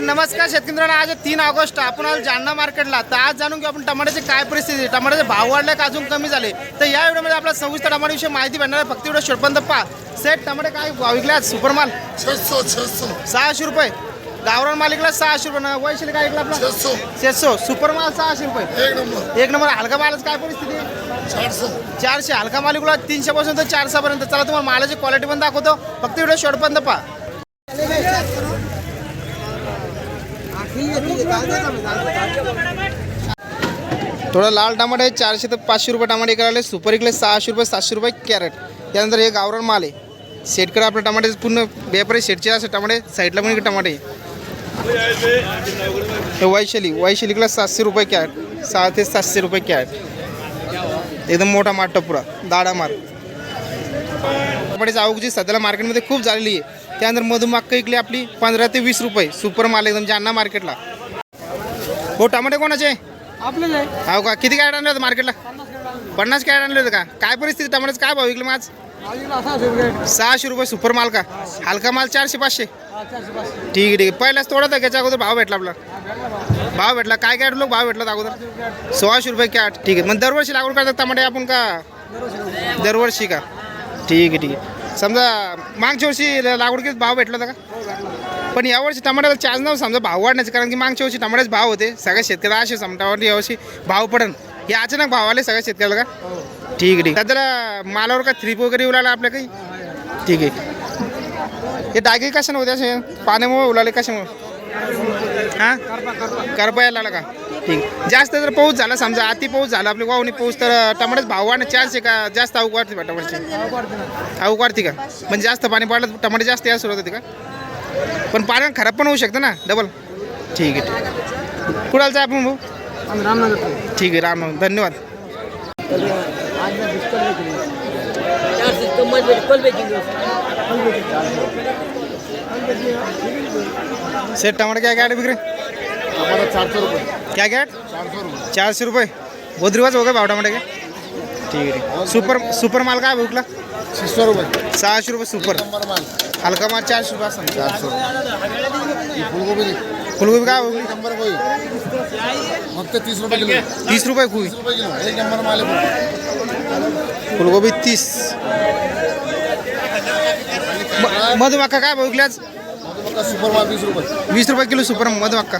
नमस्कार शेतकरी आज तीन ऑगस्ट आपण आलो जालना मार्केटला. तर आज जाणून घेऊ आपण टमाट्याची काय परिस्थिती. टमाट्याचे भाव वाढले का अजून कमी झाले? तर या व्हिडिओमध्ये आपला सविस्तर टमाट्याविषयी माहिती भेटणार आहे. फक्त व्हिडिओ शेवटपर्यंत पहा. सेट टमाटे काय भाव विकले आज सुपर माल सहाशे रुपये. गावरान माल विकला सहाशे रुपये. वैशिल काय विकला आपला? छह सौ छेसो. सुपर माल सहाशे रुपये. एक नंबर. हलका मालाच काय परिस्थिती चारशे. हलका माल विकला तीनशे पासून तर चारशे पर्यंत चला तुम्हाला मालाची क्वालिटी पण दाखवतो. फक्त व्हिडिओ शेवटपर्यंत पहा. थोडं लाल टमाटे आहे चारशे ते पाचशे रुपये टमाटे करायला सुपर इकडे सहाशे रुपये सातशे रुपये कॅरेट. त्यानंतर हे गावरान माल आहे. शेटकडे आपलं टमाटे पूर्ण बेपरे शेटचे असे टमाटे साईडला पण इकडे टमाटे हे वैशाली वैशालीकडे सातशे रुपये कॅरेट. सहा ते सातशे रुपये कॅरेट. एकदम मोठा माठ पुरा दाडा मार टमाट्याची आवक जी सध्याला मार्केटमध्ये खूप झालेली आहे. त्यानंतर मधुमाक्का इकली आपली पंधरा ते वीस रुपये सुपर माल एकदम जालना मार्केटला हो टमाटे कोणाचे? हो का? किती कॅरेट आणले होते मार्केटला पन्नास कॅरेट आणले होते. का? काय परिस्थिती? टमाट्याचं काय भाव विकले माझ सहाशे रुपये सुपर माल का? हलका माल चारशे पाचशे? ठीक आहे ठीक आहे. पहिलाच थोडा तर त्याच्या अगोदर भाव भेटला आपला. भाव. भेटला. काय काय लोक भाव भेटला अगोदर? सोळाशे रुपये कॅट ठीक आहे. मग दरवर्षी लागवड करतात टमाटे आपण का? दरवर्षी का? ठीक आहे ठीक आहे. समजा मागच्या वर्षी ल- लागवड केली भाव भेटला होता का? पण यावर्षी टमाट्याला चार्ज नव्हतं समजा भाव वाढण्याचे कारण की मागच्या वर्षी टमाट्याचे भाव होते. सगळ्या शेतकऱ्याला असे समजा यावर्षी भाव पडन. हे अचानक भाव आले सगळ्या शेतकऱ्याला का? ठीक आहे ठीक. त्याला मालावर का थ्रीप वगैरे येऊ लागला आपल्या काही? ठीक आहे. हे डागे कशाने होते असे? पाण्यामुळे उलाले कशामुळे? हां? करपा यायला का? ठीक. जास्त जर पाऊस झाला समजा अति पाऊस झाला आपली वावणी पाऊस तर टमाट्याच भाव वाढणं चान्स आहे का जास्त आवक वाढते टमाट्याची भाव वाढते का? म्हणजे जास्त पाणी पडलं टमाटे जास्त यायला सुरुवात होते का? पण पाण्यात खराब पण होऊ शकतं ना डबल ठीक आहे ठीक. आहे कुणाला आपण भाऊ? रामनगर ठीक आहे राम धन्यवाद. आज मी बिस्किट घेतली. चारशे तो मजबूत कल बेचेंगे सेट टमाटे क्या क्या बिक्री? हमारा चार सौ रुपये। क्या क्या चार सौ रुपये। रुपये। बहुत रिवाज हो गए भाव टमाटे के? ठीक है सुपर सुपर माल काय भुकला छह सौ रुपये। सहाशे रुपये सुपर। नंबर माल। हलका माल चारशे रुपये असं चार सौ ये फूलगोभी नहीं। फुलगोबी काय भुकली नंबर कोई। फक्त तीस रुपये किलो। तीस रुपये कुई। तीस रुपये किलो। एक नंबर माल आहे फुलगोबी तीस। म- मधुमक्का काय भाव सुपर माल वीस रुपये. वीस रुपये किलो सुपर मधुमक्का.